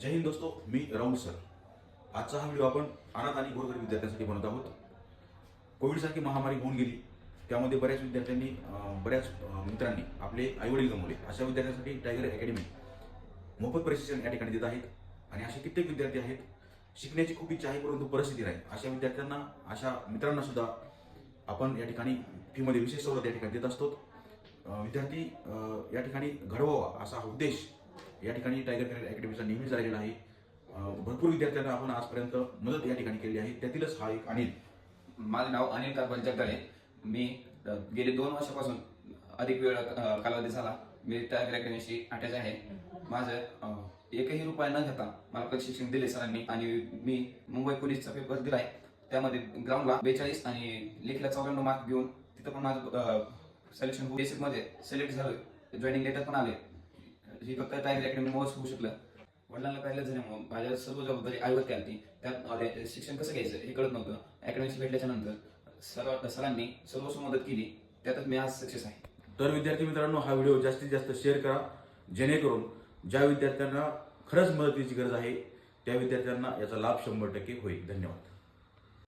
जय हिंद दोस्तो मी राहुल सर. आजचा हा व्हिडिओ आपण अनाथ आणि गोरगरीब विद्यार्थ्यांसाठी बनवत आहोत. कोविडसारखी महामारी होऊन गेली त्यामध्ये बऱ्याच विद्यार्थ्यांनी बऱ्याच मित्रांनी आपले आईवडील गमवले. अशा विद्यार्थ्यांसाठी टायगर अकॅडमी मोफत प्रशिक्षण या ठिकाणी देत आहेत आणि असे कित्येक विद्यार्थी आहेत. शिकण्याची खूप इच्छा आहे परंतु परिस्थिती नाही. अशा विद्यार्थ्यांना अशा मित्रांना सुद्धा आपण या ठिकाणी फीमध्ये विशेष सवलत या ठिकाणी देत असतो. विद्यार्थी या ठिकाणी घडवावा असा हा उद्देश या ठिकाणी टायगर कॅरेट अकॅडमीचा नेहमीच राहिलेला आहे. भरपूर विद्यार्थ्यांना आपण आजपर्यंत मदत या ठिकाणी केली आहे. त्यातीलच हा एक अनिल. माझं नाव अनिल कारभार आहे मी गेले दोन वर्षापासून अधिक वेळ कालावधी झाला. मी त्या अकॅडमीशी अटॅच आहे. माझं एकही रुपया न घेता मला प्रशिक्षण दिले सरांनी आणि मी मुंबई पोलीसचा पेपर दिलाय. त्यामध्ये ग्राउंडला बेचाळीस आणि लेखीला चौऱ्याण्णव मार्क घेऊन तिथं पण माझं सिलेक्शन बेसिकमध्ये सिलेक्ट झालं जॉईनिंग लेटर पण आले. ही फक्त टायगर अकॅडमी मोज होऊ शकलं. वडिलांना पाहिलं झाल्यामुळं माझ्या सर्व जबाबदारी आईवरती आली त्यात शिक्षण कसं घ्यायचं हे कळत नव्हतं. अकॅडमीशी भेटल्याच्या नंतर सर सरांनी सर्वस्व मदत केली. त्यातच मी आज सक्सेस आहे. तर विद्यार्थी मित्रांनो हा व्हिडिओ जास्तीत जास्त शेअर करा. जेणेकरून ज्या विद्यार्थ्यांना खरंच मदतीची गरज आहे त्या विद्यार्थ्यांना याचा लाभ शंभर टक्के होईल. धन्यवाद.